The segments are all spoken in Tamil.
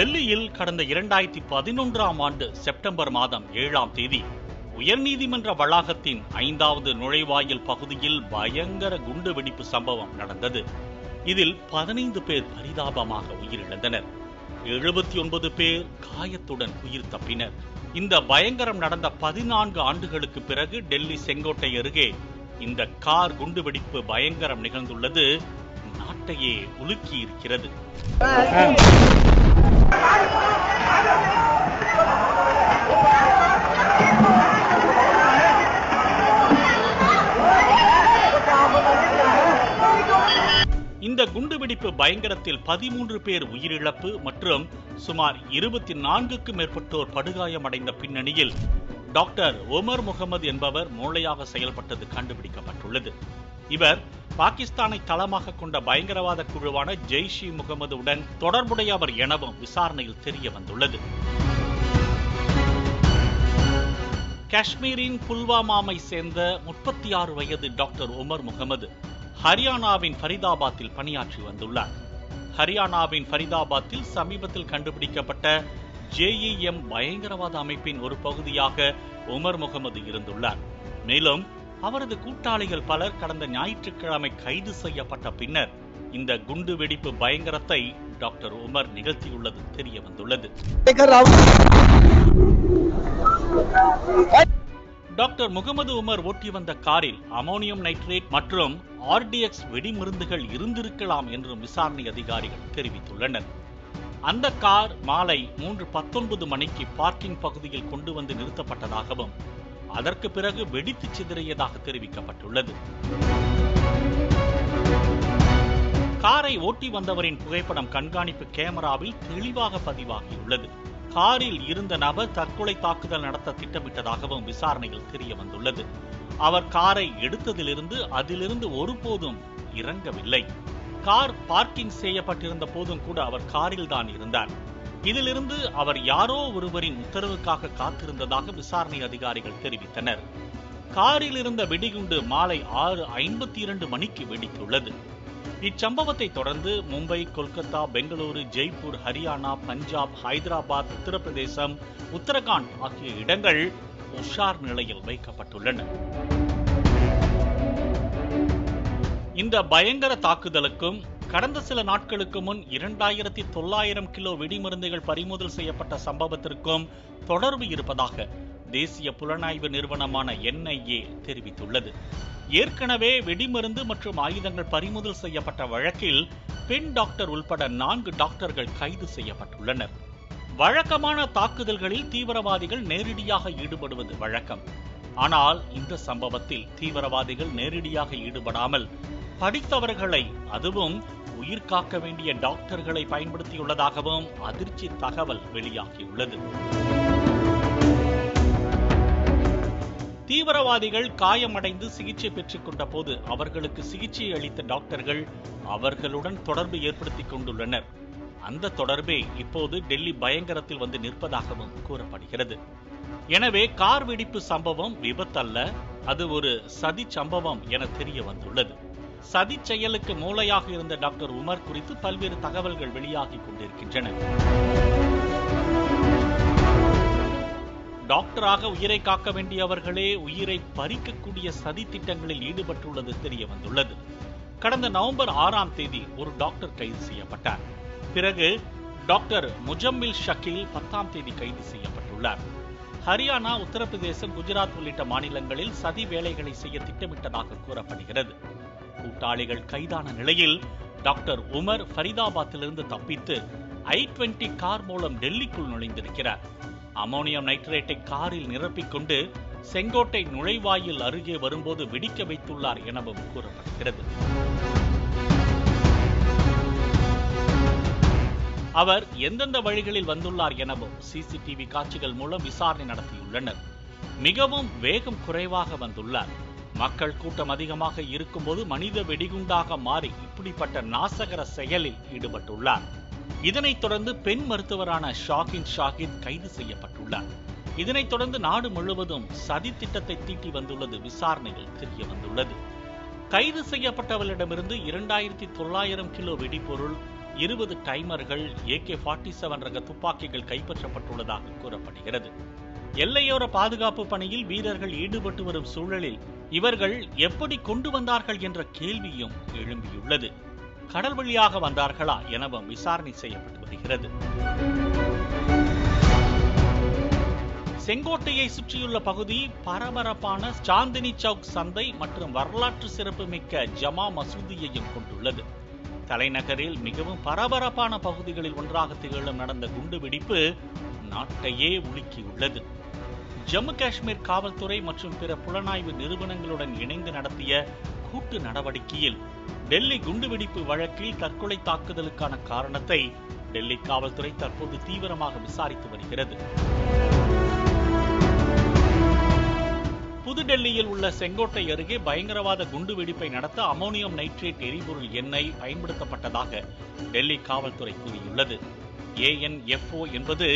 டெல்லியில் கடந்த இரண்டாயிரத்தி பதினொன்றாம் ஆண்டு செப்டம்பர் மாதம் ஏழாம் தேதி உயர்நீதிமன்ற வளாகத்தின் ஐந்தாவது நுழைவாயில் பகுதியில் பயங்கர குண்டுவெடிப்பு சம்பவம் நடந்தது. இதில் பதினைந்து பேர் பரிதாபமாக உயிரிழந்தனர். எழுபத்தி ஒன்பது பேர் காயத்துடன் உயிர் தப்பினர். இந்த பயங்கரம் நடந்த பதினான்கு ஆண்டுகளுக்கு பிறகு டெல்லி செங்கோட்டை அருகே இந்த கார் குண்டுவெடிப்பு பயங்கரம் நிகழ்ந்துள்ளது. நாட்டையே உலுக்கி இருக்கிறது இந்த குண்டுவெடிப்பு பயங்கரத்தில் பதிமூன்று பேர் உயிரிழப்பு மற்றும் சுமார் இருபத்தி நான்குக்கும் மேற்பட்டோர் படுகாயமடைந்த பின்னணியில் டாக்டர் ஒமர் முகமது என்பவர் மூளையாக செயல்பட்டது கண்டுபிடிக்கப்பட்டுள்ளது. இவர் பாகிஸ்தானை தளமாக கொண்ட பயங்கரவாத குழுவான ஜெய்ஷ் இ முகமது உடன் தொடர்புடையவர் எனவும் விசாரணையில் தெரிய வந்துள்ளது. காஷ்மீரின் புல்வாமாவை சேர்ந்த முப்பத்தி ஆறு வயது டாக்டர் உமர் முகமது ஹரியானாவின் ஃபரிதாபாத்தில் பணியாற்றி வந்துள்ளார். ஹரியானாவின் ஃபரிதாபாத்தில் சமீபத்தில் கண்டுபிடிக்கப்பட்ட ஜேஇஎம் பயங்கரவாத அமைப்பின் ஒரு பகுதியாக உமர் முகமது இருந்துள்ளார். மேலும் அவரது கூட்டாளிகள் பலர் கடந்த ஞாயிற்றுக்கிழமை கைது செய்யப்பட்ட பின்னர் இந்த குண்டு வெடிப்பு பயங்கரத்தை டாக்டர் உமர் நிகழ்த்தியுள்ளது தெரிய வந்துள்ளது. டாக்டர் முகமது உமர் ஓட்டி வந்த காரில் அமோனியம் நைட்ரேட் மற்றும் ஆர்டிஎக்ஸ் வெடிமருந்துகள் இருந்திருக்கலாம் என்றும் விசாரணை அதிகாரிகள் தெரிவித்துள்ளனர். அந்த கார் மாலை மூன்று பத்தொன்பது மணிக்கு பார்க்கிங் பகுதியில் கொண்டு வந்து நிறுத்தப்பட்டதாகவும் அதற்கு பிறகு வெடித்து சிதறியதாக தெரிவிக்கப்பட்டுள்ளது. காரை ஓட்டி வந்தவரின் புகைப்படம் கண்காணிப்பு கேமராவில் தெளிவாக பதிவாகியுள்ளது. காரில் இருந்த நபர் தற்கொலை தாக்குதல் நடத்த திட்டமிட்டதாகவும் விசாரணையில் தெரிய வந்துள்ளது அவர் காரை எடுத்ததிலிருந்து அதிலிருந்து ஒருபோதும் இறங்கவில்லை. கார் பார்க்கிங் செய்யப்பட்டிருந்த போதும் கூட அவர் காரில் தான் இருந்தார். இதிலிருந்து அவர் யாரோ ஒருவரின் உத்தரவுக்காக காத்திருந்ததாக விசாரணை அதிகாரிகள் தெரிவித்தனர். காரில் இருந்த வெடிகுண்டு மாலை ஆறு ஐம்பத்தி இரண்டு மணிக்கு வெடித்துள்ளது. இச்சம்பவத்தை தொடர்ந்து மும்பை கொல்கத்தா பெங்களூரு ஜெய்ப்பூர் ஹரியானா பஞ்சாப் ஹைதராபாத் உத்தரப்பிரதேசம் உத்தரகாண்ட் ஆகிய இடங்கள் உஷார் நிலையில் வைக்கப்பட்டுள்ளன. இந்த பயங்கர தாக்குதலுக்கும் கடந்த சில நாட்களுக்கு முன் இரண்டாயிரத்தி தொள்ளாயிரம் கிலோ வெடிமருந்துகள் பறிமுதல் செய்யப்பட்ட சம்பவத்திற்கும் தொடர்பு இருப்பதாக தேசிய புலனாய்வு நிறுவனமான என்ஐஏ தெரிவித்துள்ளது. ஏற்கனவே வெடிமருந்து மற்றும் ஆயுதங்கள் பறிமுதல் செய்யப்பட்ட வழக்கில் பெண் டாக்டர் உள்பட நான்கு டாக்டர்கள் கைது செய்யப்பட்டுள்ளனர். வழக்கமான தாக்குதல்களில் தீவிரவாதிகள் நேரடியாக ஈடுபடுவது வழக்கம். ஆனால் இந்த சம்பவத்தில் தீவிரவாதிகள் நேரடியாக ஈடுபடாமல் படித்தவர்களை அதுவும் உயிர் காக்க வேண்டிய டாக்டர்களை பயன்படுத்தியுள்ளதாகவும் அதிர்ச்சி தகவல் வெளியாகியுள்ளது. தீவிரவாதிகள் காயமடைந்து சிகிச்சை பெற்றுக் கொண்ட போது அவர்களுக்கு சிகிச்சை அளித்த டாக்டர்கள் அவர்களுடன் தொடர்பு ஏற்படுத்திக் கொண்டுள்ளனர். அந்த தொடர்பே இப்போது டெல்லி பயங்கரத்தில் வந்து நிற்பதாகவும் கூறப்படுகிறது. எனவே கார் வெடிப்பு சம்பவம் விபத்தல்ல அது ஒரு சதி சம்பவம் என தெரிய வந்துள்ளது. சதி செயலுக்கு மூளையாக இருந்த டாக்டர் உமர் குறித்து பல்வேறு தகவல்கள் வெளியாகிக் கொண்டிருக்கின்றன. டாக்டராக உயிரை காக்க வேண்டியவர்களே உயிரை பறிக்கக்கூடிய சதி திட்டங்களில் ஈடுபட்டுள்ளது தெரிய வந்துள்ளது. கடந்த நவம்பர் ஆறாம் தேதி ஒரு டாக்டர் கைது செய்யப்பட்டார். பிறகு டாக்டர் முஜம்மில் ஷக்கீல் பத்தாம் தேதி கைது செய்யப்பட்டுள்ளார். ஹரியானா உத்தரப்பிரதேசம் குஜராத் உள்ளிட்ட மாநிலங்களில் சதி வேலைகளை செய்ய திட்டமிட்டதாக கூறப்படுகிறது. கூட்டாளிகள் கைதான நிலையில் டாக்டர் உமர் ஃபரிதாபாத்திலிருந்து தப்பித்து ஐ டுவெண்டி கார் மூலம் டெல்லிக்குள் நுழைந்திருக்கிறார். அமோனியம் நைட்ரேட்டை காரில் நிரப்பிக்கொண்டு செங்கோட்டை நுழைவாயில் அருகே வரும்போது வெடிக்க வைத்துள்ளார் எனவும் கூறப்படுகிறது. அவர் எந்தெந்த வழிகளில் வந்துள்ளார் எனவும் சிசிடிவி காட்சிகள் மூலம் விசாரணை நடத்தியுள்ளனர். மிகவும் வேகம் குறைவாக வந்துள்ளார். மக்கள் கூட்டம் அதிகமாக இருக்கும்போது மனித வெடிகுண்டாக மாறி இப்படிப்பட்ட நாசகர செயலில் ஈடுபட்டுள்ளார். இதனைத் தொடர்ந்து பெண் மருத்துவரான ஷாகின் ஷாகித் கைது செய்யப்பட்டுள்ளார். இதனைத் தொடர்ந்து நாடு முழுவதும் சதி திட்டத்தை தீட்டி வந்துள்ளது விசாரணையில் தெரிய வந்துள்ளது. கைது செய்யப்பட்டவர்களிடமிருந்து இரண்டாயிரத்தி தொள்ளாயிரம் கிலோ வெடிபொருள் இருபது டைமர்கள் ஏகே ஃபார்ட்டி செவன் ரக துப்பாக்கிகள் கைப்பற்றப்பட்டுள்ளதாக கூறப்படுகிறது. எல்லையோர பாதுகாப்பு பணியில் வீரர்கள் ஈடுபட்டு வரும் சூழலில் இவர்கள் எப்படி கொண்டு வந்தார்கள் என்ற கேள்வியும் எழும்பியுள்ளது. கடல் வழியாக வந்தார்களா எனவும் விசாரணை செய்யப்பட்டு வருகிறது. செங்கோட்டையை சுற்றியுள்ள பகுதி பரபரப்பான சாந்தினி சவுக் சந்தை மற்றும் வரலாற்று சிறப்புமிக்க ஜமா மசூதியையும் கொண்டுள்ளது. தலைநகரில் மிகவும் பரபரப்பான பகுதிகளில் ஒன்றாக திகழும் நடந்த குண்டுவெடிப்பு நாட்டையே உலுக்கியுள்ளது. ஜம்மு காஷ்மீர் காவல்துறை மற்றும் பிற புலனாய்வு நிறுவனங்களுடன் இணைந்து நடத்திய கூட்டு நடவடிக்கையில் டெல்லி குண்டுவெடிப்பு வழக்கில் தற்கொலை தாக்குதலுக்கான காரணத்தை டெல்லி காவல்துறை தற்போது தீவிரமாக விசாரித்து வருகிறது. புதுடெல்லியில் உள்ள செங்கோட்டை அருகே பயங்கரவாத குண்டுவெடிப்பை நடத்த அமோனியம் நைட்ரேட் எரிபொருள் எண்ணெய் பயன்படுத்தப்பட்டதாக டெல்லி காவல்துறை கூறியுள்ளது. ஏஎன்எஃப்ஓ என்பது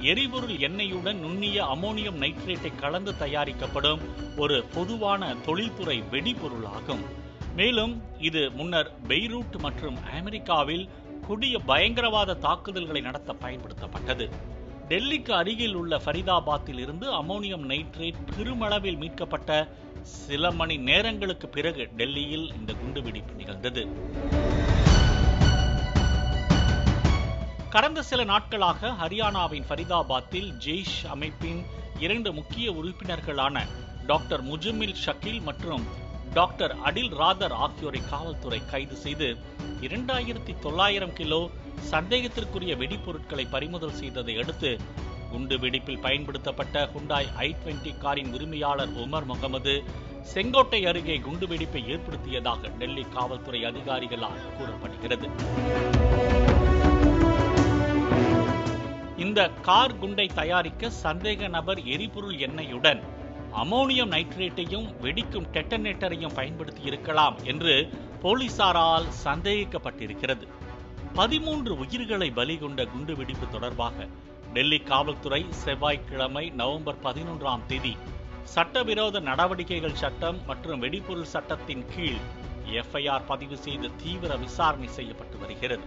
எரிபொருள் எண்ணெயுடன் நுண்ணிய அமோனியம் நைட்ரேட்டை கலந்து தயாரிக்கப்படும் ஒரு பொதுவான தொழில்துறை வெடிபொருளாகும். மேலும் இது முன்னர் பெய்ரூட் மற்றும் அமெரிக்காவில் கொடிய பயங்கரவாத தாக்குதல்களை நடத்த பயன்படுத்தப்பட்டது. டெல்லிக்கு அருகில் உள்ள ஃபரிதாபாத்தில் இருந்து அமோனியம் நைட்ரேட் பெருமளவில் மீட்கப்பட்ட சில மணி நேரங்களுக்கு பிறகு டெல்லியில் இந்த குண்டுவெடிப்பு நிகழ்ந்தது. கடந்த சில நாட்களாக ஹரியானாவின் ஃபரிதாபாத்தில் ஜெய்ஷ் அமைப்பின் இரண்டு முக்கிய உறுப்பினர்களான டாக்டர் முஜமில் ஷக்கீல் மற்றும் டாக்டர் அடில் ராதர் ஆகியோரை காவல்துறை கைது செய்து இரண்டாயிரத்தி தொள்ளாயிரம் கிலோ சந்தேகத்திற்குரிய வெடிப்பொருட்களை பறிமுதல் செய்ததை அடுத்து குண்டு வெடிப்பில் பயன்படுத்தப்பட்ட ஹுண்டாய் ஐ டுவெண்டி காரின் உரிமையாளர் உமர் முகமது செங்கோட்டை அருகே குண்டு வெடிப்பை ஏற்படுத்தியதாக டெல்லி காவல்துறை அதிகாரிகளால் கூறப்படுகிறது. இந்த கார் குண்டை தயாரிக்க சந்தேக நபர் எரிபொருள் எண்ணெயுடன் அமோனியம் நைட்ரேட்டையும் வெடிக்கும் டெட்டனேட்டரையும் பயன்படுத்தி இருக்கலாம் என்று போலீசாரால் சந்தேகிக்கப்பட்டிருக்கிறது. பதிமூன்று உயிர்களை பலி கொண்ட குண்டுவெடிப்பு தொடர்பாக டெல்லி காவல்துறை செவ்வாய்க்கிழமை நவம்பர் பதினொன்றாம் தேதி சட்டவிரோத நடவடிக்கைகள் சட்டம் மற்றும் வெடிபொருள் சட்டத்தின் கீழ் எஃப்ஐஆர் பதிவு செய்து தீவிர விசாரணை செய்யப்பட்டு வருகிறது.